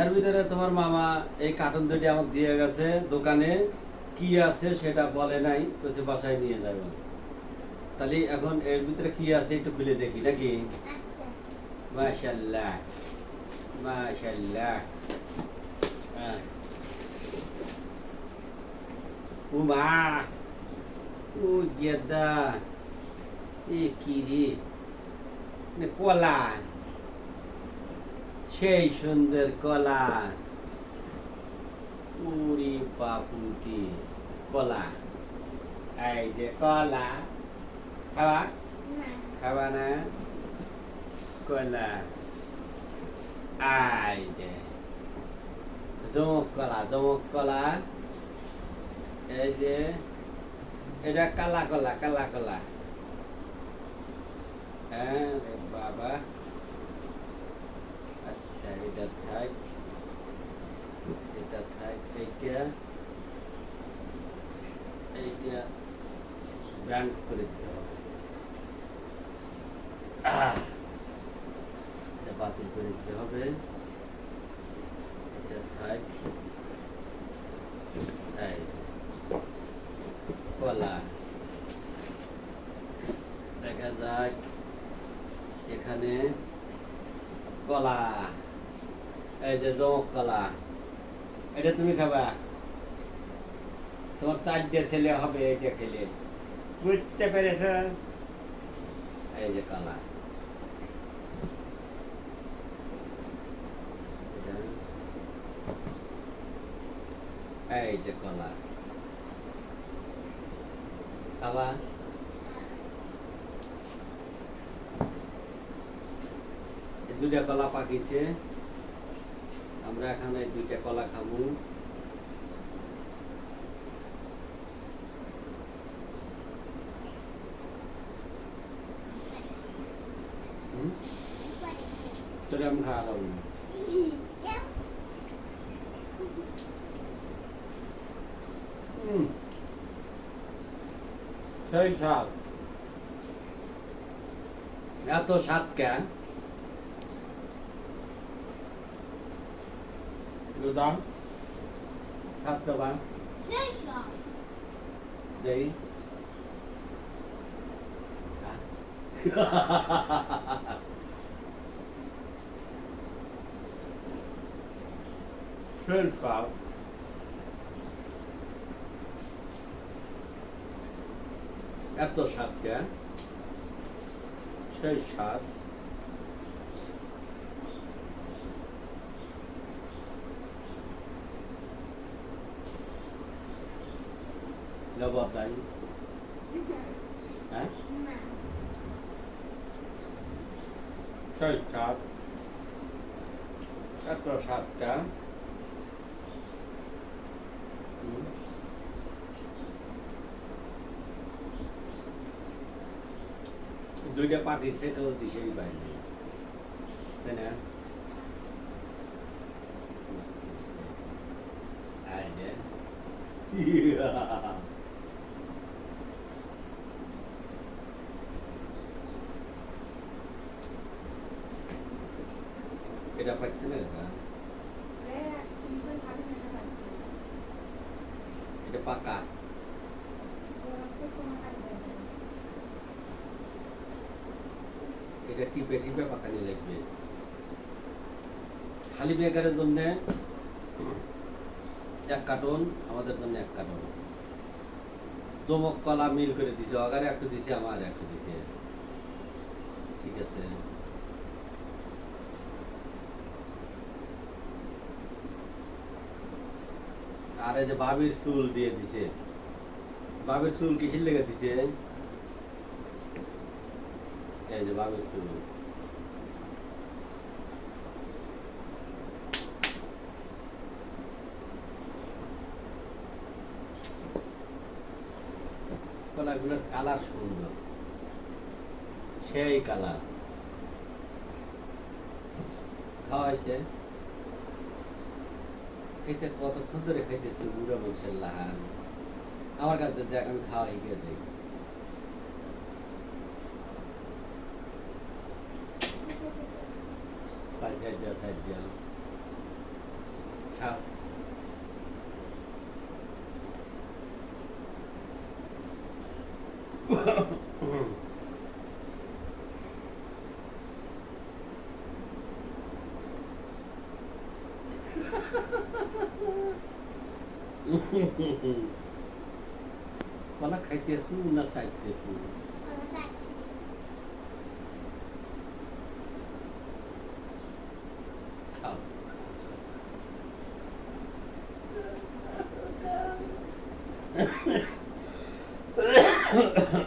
এর ভিতরে তোমার মামা এই কার্টুন দুটি আমাকে দিয়ে গেছে দোকানে। কি আছে সেটা বলে নাই কইছে বাসায় নিয়ে যাবে তাহলে এখন এর ভিতরে কি আছে একটু খুলে দেখি নাকি? আচ্ছা। মাশাল্লাহ মাশাল্লাহ উমা। ও গেদা এ কি রে? কলা। সেই সুন্দর কলা। উরি বাপুটি কলা। এই যে কলা খাওয়া? খাওয়া না? কলা। আই যে জমক কলা জমক কলা। এই যে এটা কালা কলা কালা কলা। হ্যাঁ বাবা। এটা এইটা এইটা করে দিতে হবে এটা বাতিল করে দিতে হবে কলা দেখা যাক এখানে কলা এই যে জমক কলা, এটা তুমি খাবা। তোমার চারটে ছেলে হবে এটা খেলে এই যে কলা। এই দুইটা কলা পাকিছে আমরা এখানে দুইটা কলা খাব সেই এত স্বাদ কেন? সব দেই সেই স্বাদ এত স্বাদ কেন সেই স্বাদ লবণ নাই হ্যাঁ না সেই স্বাদ এত স্বাদটা হুম। দুইটা পাখি সেটাও দিশেই পাইনি তাই না এই এটা পাচ্ছে না এটা পাকা এটা টিপে টিপে পাকানি লাগবে খালি বেকারের জন্য এক কার্টন আমাদের জন্য এক কার্টন চমক কলা মিল করে দিছে অগারে একটু দিছে আমার একটু দিছে ঠিক আছে আর এই যে বাবির চুল দিয়ে দিছে। বাবির চুল কিসের লেগে দিছে? এই যে বাবির চুল। কালার সুন্দর। সেই কালার। খাওয়াইছে? এটা কতক্ষণ ধরে খাইতেছে বুড়া মানুষের লাহান আমার কাছে দেখ আমি খাওয়াই গিয়ে দেখ সাইড দিয়া সাইড দিয়া খাও Ha ha ha! मला खायची असू उन्हा साहित्य असू Ha ha ha.